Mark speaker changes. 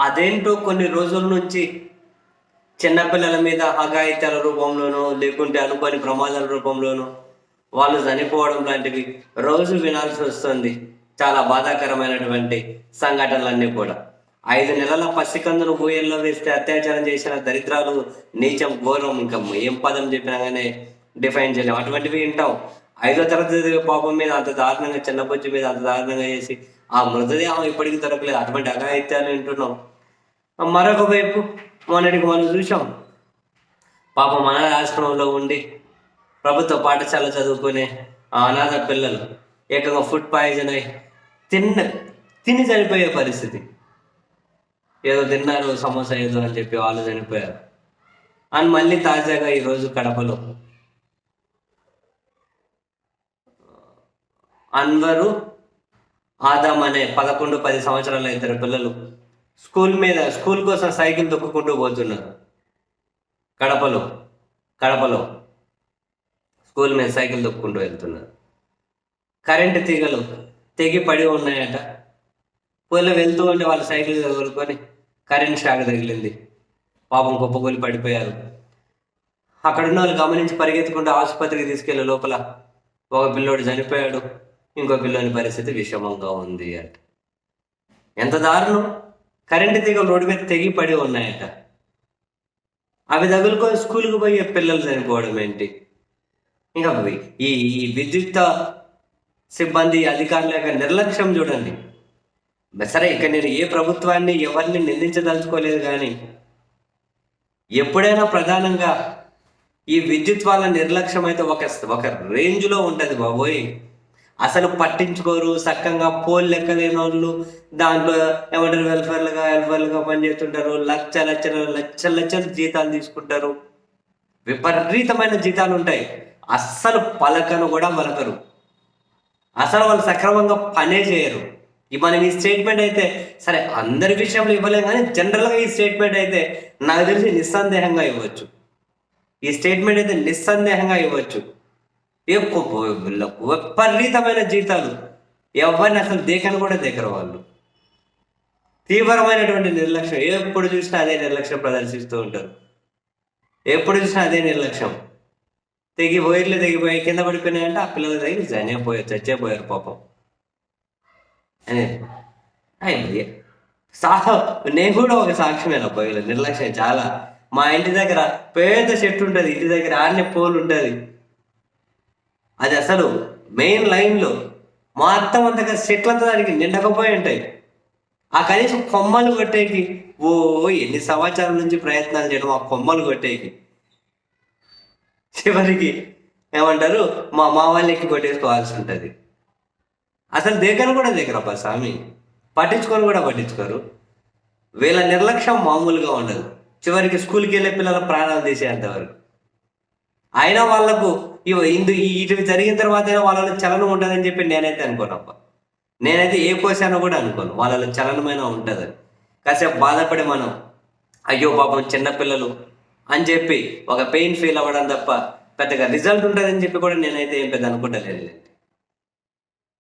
Speaker 1: అదేంటో కొన్ని రోజుల నుంచి చిన్నపిల్లల మీద అఘాయిత్యాల రూపంలోనో లేకుంటే అనుకోని ప్రమాదాల రూపంలోనో వాళ్ళు చనిపోవడం లాంటివి రోజు వినాల్సి వస్తుంది. చాలా బాధాకరమైనటువంటి సంఘటనలన్నీ కూడా. ఐదు నెలల పసికందును ఊయల్లో వేస్తే అత్యాచారం చేసిన దరిద్రాలు నీచం ఘోరం ఇంకా ఏం పదం చెప్పినా కానీ డిఫైన్ చేయలేం. అటువంటివి వింటాం. ఐదో తరగతి పాపం మీద అంత దారుణంగా చిన్నపొచ్చి మీద అంత దారుణంగా చేసి ఆ మృతదేహం ఇప్పటికీ దొరకలేదు. అటువంటి అఘాయిత్యాలు వింటున్నాం. మరొక వైపు మొన్నటికి మనం చూసాం పాపం మన ఆశ్రమంలో ఉండి ప్రభుత్వ పాఠశాల చదువుకునే ఆ అనాథ పిల్లలు ఏకంగా ఫుడ్ పాయిజన్ అయి తిన్న తిని చనిపోయే పరిస్థితి. ఏదో తిన్నారు సమోసా ఏదో అని చెప్పి వాళ్ళు చనిపోయారు. అండ్ మళ్ళీ తాజాగా ఈరోజు కడపలో. అన్వరు ఆదాం అనే పదకొండు పది సంవత్సరాల ఇద్దరు పిల్లలు స్కూల్ మీద స్కూల్ కోసం సైకిల్ తొక్కుకుంటూ పోతున్నారు. కడపలో కడపలో స్కూల్ మీద సైకిల్ తొక్కుంటూ వెళ్తున్నారు. కరెంటు తీగలు తెగి పడి ఉన్నాయట. పూల వెళ్తూ ఉంటే వాళ్ళ సైకిల్ తగులుకొని కరెంట్ షాక్ తగిలింది. పాపం కుప్పకూలి పడిపోయారు. అక్కడున్న వాళ్ళు గమనించి పరిగెత్తుకుంటూ ఆసుపత్రికి తీసుకెళ్ళే లోపల ఒక పిల్లోడు చనిపోయాడు. ఇంకో పిల్లోని పరిస్థితి విషమంగా ఉంది అంట. ఎంత దారుణం! కరెంటు తీగలు రోడ్డు మీద తెగి పడి ఉన్నాయట. అవి తగులుకొని స్కూల్కి పోయే పిల్లలు చనిపోవడం ఏంటి? ఇంకా ఈ ఈ విద్యుత్ సిబ్బంది అధికారుల యొక్క నిర్లక్ష్యం చూడండి. సరే ఇక నేను ఏ ప్రభుత్వాన్ని ఎవరిని నిందించదలుచుకోలేదు కానీ ఎప్పుడైనా ప్రధానంగా ఈ విద్యుత్ వాళ్ళ నిర్లక్ష్యం అయితే ఒక ఒక రేంజ్లో ఉంటుంది బాబోయ్. అసలు పట్టించుకోరు సక్కంగా పోల్ లెక్క లేని వాళ్ళు. దాంట్లో ఏమంటారు వెల్ఫేర్లుగా వెల్ఫేర్లుగా పనిచేస్తుంటారు. లక్ష లక్షల లక్షల లక్షలు జీతాలు తీసుకుంటారు. విపరీతమైన జీతాలు ఉంటాయి. అస్సలు పలకను కూడా పలకరు. అసలు వాళ్ళు సక్రమంగా పనే చేయరు. ఈ మనం ఈ స్టేట్మెంట్ అయితే సరే అందరి విషయంలో ఇవ్వలేం కానీ జనరల్గా ఈ స్టేట్మెంట్ అయితే నాకు తెలిసి నిస్సందేహంగా ఇవ్వచ్చు. ఈ స్టేట్మెంట్ అయితే నిస్సందేహంగా ఇవ్వచ్చు. ఎక్కువ వీళ్ళకు విపరీతమైన జీతాలు ఎవరిని అసలు దేకని కూడా దేకరు వాళ్ళు. తీవ్రమైనటువంటి నిర్లక్ష్యం. ఎప్పుడు చూసినా అదే నిర్లక్ష్యం ప్రదర్శిస్తూ ఉంటారు. ఎప్పుడు చూసినా అదే నిర్లక్ష్యం. తెగి వైర్లు తెగిపోయి కింద పడిపోయినాయంటే ఆ పిల్లలు తగిలి చనిపోయారు చచ్చిపోయారు పాపం. అని అయింది సా నేను కూడా ఒక సాక్ష్యమేనా పోయలేదు నిర్లక్ష్యం చాలా. మా ఇంటి దగ్గర పెద్ద చెట్టు ఉంటుంది. ఇంటి దగ్గర ఆడనే పోలు ఉంటుంది. అది అసలు మెయిన్ లైన్లో మొత్తం అంతగా సెట్లంతా దానికి నిండకపోయి ఉంటాయి. ఆ కనీసం కొమ్మలు కొట్టేకి ఓ ఎన్ని సంవత్సరాల నుంచి ప్రయత్నాలు చేయడం ఆ కొమ్మలు కొట్టేకి. చివరికి ఏమంటారు మా మావాళ్ళు ఎక్కి కొట్టేసుకోవాల్సి ఉంటుంది. అసలు దగ్గర కూడా దగ్గరప్ప స్వామి. పట్టించుకొని కూడా పట్టించుకోరు. వీళ్ళ నిర్లక్ష్యం మామూలుగా ఉండదు. చివరికి స్కూల్కి వెళ్ళే పిల్లల ప్రాణాలు తీసేంతవరకు అయినా వాళ్ళకు ఇందు ఇటు జరిగిన తర్వాత అయినా వాళ్ళలో చలనం ఉంటుందని చెప్పి నేనైతే అనుకోనప్ప నేనైతే ఏ కోసానో కూడా అనుకోను. వాళ్ళలో చలనమైన ఉంటుందని. కాసేపు బాధపడి మనం అయ్యో పాపం చిన్నపిల్లలు అని చెప్పి ఒక పెయిన్ ఫీల్ అవ్వడం తప్ప పెద్దగా రిజల్ట్ ఉంటుందని చెప్పి కూడా నేనైతే ఏం పెద్ద అనుకుంటలేదు